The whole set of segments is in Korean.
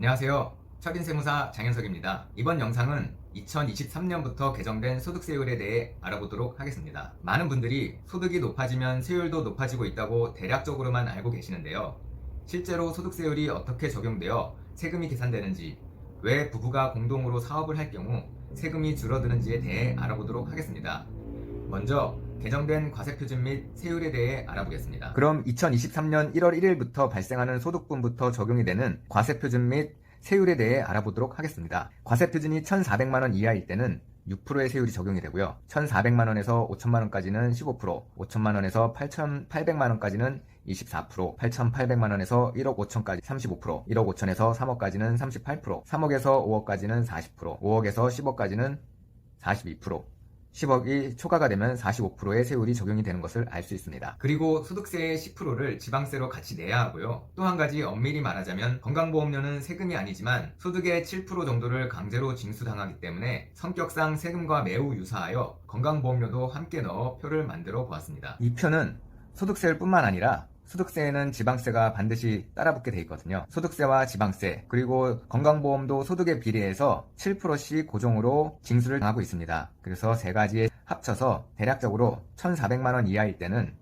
안녕하세요. 첫인세무사 장현석입니다. 이번 영상은 2023년부터 개정된 소득세율에 대해 알아보도록 하겠습니다. 많은 분들이 소득이 높아지면 세율도 높아지고 있다고 대략적으로만 알고 계시는데요. 실제로 소득세율이 어떻게 적용되어 세금이 계산되는지, 왜 부부가 공동으로 사업을 할 경우 세금이 줄어드는지에 대해 알아보도록 하겠습니다. 먼저 개정된 과세 표준 및 세율에 대해 알아보겠습니다. 그럼 2023년 1월 1일부터 발생하는 소득분부터 적용이 되는 과세 표준 및 세율에 대해 알아보도록 하겠습니다. 과세 표준이 1,400만 원 이하일 때는 6%의 세율이 적용이 되고요. 1,400만 원에서 5천만 원까지는 15%, 5천만 원에서 8,800만 원까지는 24%, 8,800만 원에서 1억 5천까지 35%, 1억 5천에서 3억까지는 38%, 3억에서 5억까지는 40%, 5억에서 10억까지는 42%, 10억이 초과가 되면 45%의 세율이 적용이 되는 것을 알 수 있습니다. 그리고 소득세의 10%를 지방세로 같이 내야 하고요. 또 한 가지 엄밀히 말하자면 건강보험료는 세금이 아니지만 소득의 7% 정도를 강제로 징수당하기 때문에 성격상 세금과 매우 유사하여 건강보험료도 함께 넣어 표를 만들어 보았습니다. 이 표는 소득세율 뿐만 아니라 소득세에는 지방세가 반드시 따라붙게 돼 있거든요. 소득세와 지방세, 그리고 건강보험도 소득에 비례해서 7%씩 고정으로 징수를 당하고 있습니다. 그래서 세 가지 합쳐서 대략적으로 1,400만 원 이하일 때는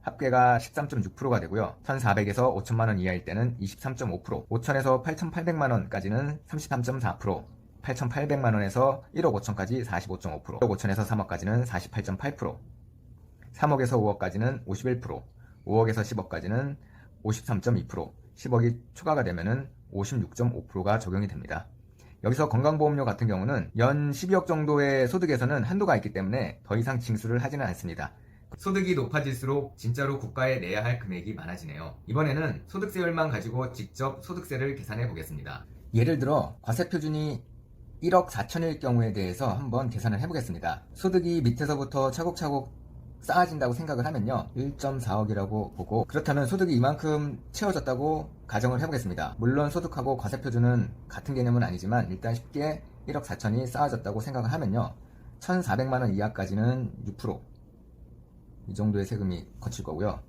합계가 13.6%가 되고요. 1,400에서 5천만 원 이하일 때는 23.5%, 5천에서 8,800만 원까지는 33.4%, 8,800만 원에서 1억 5천까지 45.5%, 1억 5천에서 3억까지는 48.8%, 3억에서 5억까지는 51%, 5억에서 10억까지는 53.2%, 10억이 추가가 되면은 56.5%가 적용이 됩니다. 여기서 건강보험료 같은 경우는 연 12억 정도의 소득에서는 한도가 있기 때문에 더 이상 징수를 하지는 않습니다. 소득이 높아질수록 진짜로 국가에 내야 할 금액이 많아지네요. 이번에는 소득세율만 가지고 직접 소득세를 계산해 보겠습니다. 예를 들어 과세 표준이 1억 4천일 경우에 대해서 한번 계산을 해보겠습니다. 소득이 밑에서부터 차곡차곡 쌓아진다고 생각을 하면요. 1.4억이라고 보고 그렇다면 소득이 이만큼 채워졌다고 가정을 해보겠습니다. 물론 소득하고 과세표준은 같은 개념은 아니지만 일단 쉽게 1억 4천이 쌓아졌다고 생각을 하면요. 1400만원 이하까지는 6%이 정도의 세금이 거칠 거고요.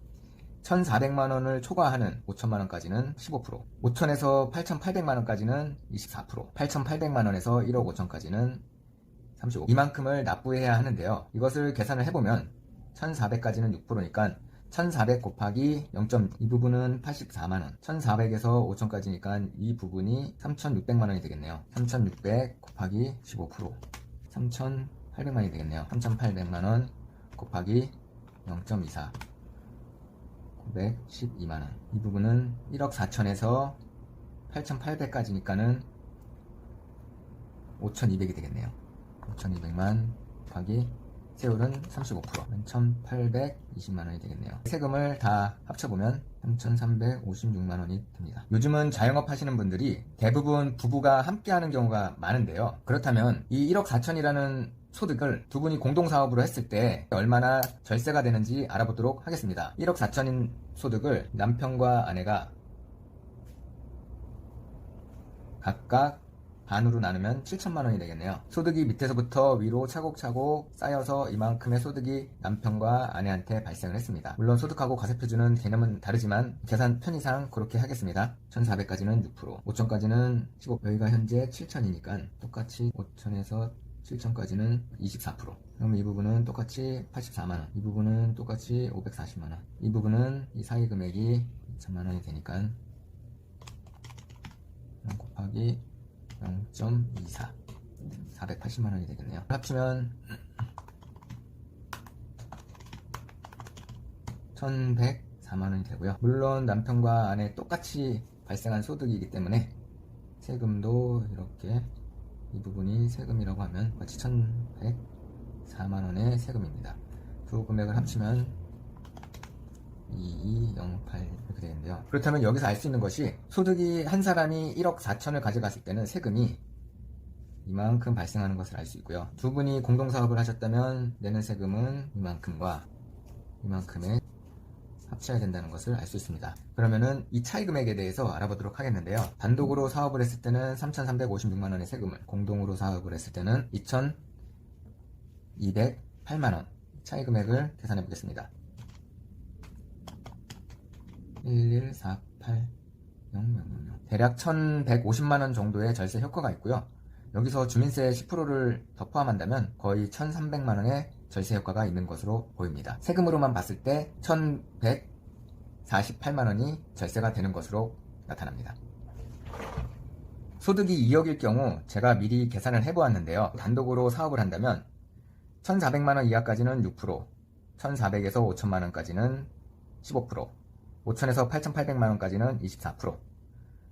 1400만 원을 초과하는 5천만 원까지는 15% 5천에서 8800만 원까지는 24% 8800만 원에서 1억 5천까지는 35 이만큼을 납부해야 하는데요. 이것을 계산을 해보면 1400까지는 6%니까 1400 곱하기 0.2이 부분은 84만원 1400에서 5000까지니까 이 부분이 3600만원이 되겠네요. 3600 곱하기 15% 3800만원이 되겠네요. 3800만원 곱하기 0.24 912만원. 이 부분은 1억 4천에서 8800까지니까는 5200이 되겠네요. 5200만 곱하기 세율은 35% 11,820만원이 되겠네요. 세금을 다 합쳐보면 3,356만원이 됩니다. 요즘은 자영업 하시는 분들이 대부분 부부가 함께 하는 경우가 많은데요. 그렇다면 이 1억 4천이라는 소득을 두 분이 공동사업으로 했을 때 얼마나 절세가 되는지 알아보도록 하겠습니다. 1억 4천인 소득을 남편과 아내가 각각 반으로 나누면 7천만 원이 되겠네요. 소득이 밑에서부터 위로 차곡차곡 쌓여서 이만큼의 소득이 남편과 아내한테 발생을 했습니다. 물론 소득하고 과세표준은 개념은 다르지만 계산 편의상 그렇게 하겠습니다. 1,400까지는 6%, 5천까지는 15, 여기가 현재 7천이니까 똑같이 5천에서 7천까지는 24%. 그럼 이 부분은 똑같이 84만원. 이 부분은 똑같이 540만원. 이 부분은 이 사이 금액이 2천만원이 되니까 곱하기 0.24 480만원이 되겠네요. 합치면 1104만원이 되고요. 물론 남편과 아내 똑같이 발생한 소득이기 때문에 세금도 이렇게 이 부분이 세금이라고 하면 마치 1104만원의 세금입니다. 두 금액을 합치면 2208 이렇게 되는데요. 그렇다면 여기서 알 수 있는 것이 소득이 한 사람이 1억 4천을 가져갔을 때는 세금이 이만큼 발생하는 것을 알 수 있고요. 두 분이 공동사업을 하셨다면 내는 세금은 이만큼과 이만큼에 합쳐야 된다는 것을 알 수 있습니다. 그러면은 이 차이 금액에 대해서 알아보도록 하겠는데요. 단독으로 사업을 했을 때는 3,356만 원의 세금을, 공동으로 사업을 했을 때는 2,208만 원 차이 금액을 계산해 보겠습니다. 1148 000. 대략 1150만 원 정도의 절세 효과가 있고요. 여기서 주민세 10%를 더 포함한다면 거의 1300만 원의 절세 효과가 있는 것으로 보입니다. 세금으로만 봤을 때 1148만 원이 절세가 되는 것으로 나타납니다. 소득이 2억일 경우 제가 미리 계산을 해보았는데요. 단독으로 사업을 한다면 1,400만 원 이하까지는 6%, 1,400에서 5천만 원까지는 15%, 5천에서 8,800만 원까지는 24%,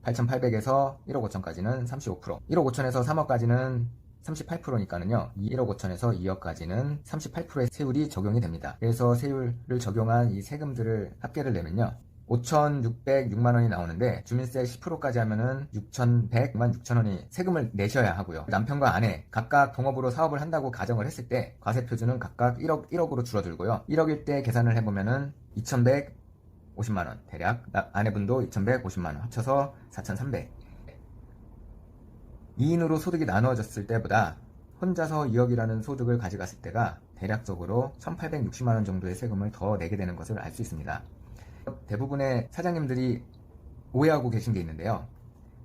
8,800에서 1억 5천까지는 35%, 1억 5천에서 3억까지는 38%니까는요. 1억 5천에서 2억까지는 38%의 세율이 적용이 됩니다. 그래서 세율을 적용한 이 세금들을 합계를 내면요. 5,606만 원이 나오는데 주민세 10%까지 하면은 6,100만 6천 원이 세금을 내셔야 하고요. 남편과 아내 각각 동업으로 사업을 한다고 가정을 했을 때 과세 표준은 각각 1억 1억으로 줄어들고요. 1억일 때 계산을 해보면은 2,150만 원 대략 나- 아내분도 2,150만 원 합쳐서 4,300. 2인으로 소득이 나누어졌을 때보다 혼자서 2억이라는 소득을 가져갔을 때가 대략적으로 1,860만 원 정도의 세금을 더 내게 되는 것을 알 수 있습니다. 대부분의 사장님들이 오해하고 계신 게 있는데요.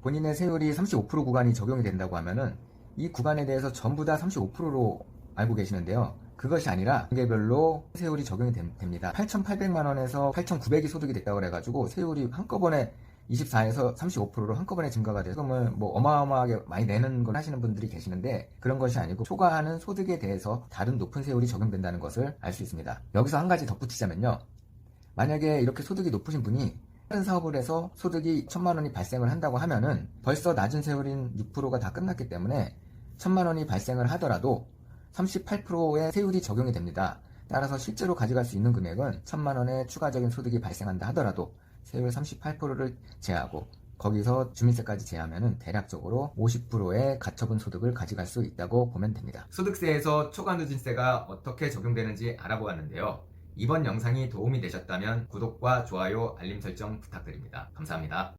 본인의 세율이 35% 구간이 적용이 된다고 하면은 이 구간에 대해서 전부 다 35%로 알고 계시는데요. 그것이 아니라 단계별로 세율이 적용이 됨- 됩니다. 8,800만 원에서 8,900이 소득이 됐다고 그래가지고 세율이 한꺼번에 24에서 35%로 한꺼번에 증가가 돼서 세금을 뭐 어마어마하게 많이 내는 걸 하시는 분들이 계시는데 그런 것이 아니고 초과하는 소득에 대해서 다른 높은 세율이 적용된다는 것을 알 수 있습니다. 여기서 한 가지 덧붙이자면요. 만약에 이렇게 소득이 높으신 분이 다른 사업을 해서 소득이 천만 원이 발생을 한다고 하면은 벌써 낮은 세율인 6%가 다 끝났기 때문에 천만 원이 발생을 하더라도 38%의 세율이 적용이 됩니다. 따라서 실제로 가져갈 수 있는 금액은 천만 원의 추가적인 소득이 발생한다 하더라도 세율 38%를 제하고 거기서 주민세까지 제하면은 대략적으로 50%의 가처분 소득을 가져갈 수 있다고 보면 됩니다. 소득세에서 초과누진세가 어떻게 적용되는지 알아보았는데요. 이번 영상이 도움이 되셨다면 구독과 좋아요, 알림 설정 부탁드립니다. 감사합니다.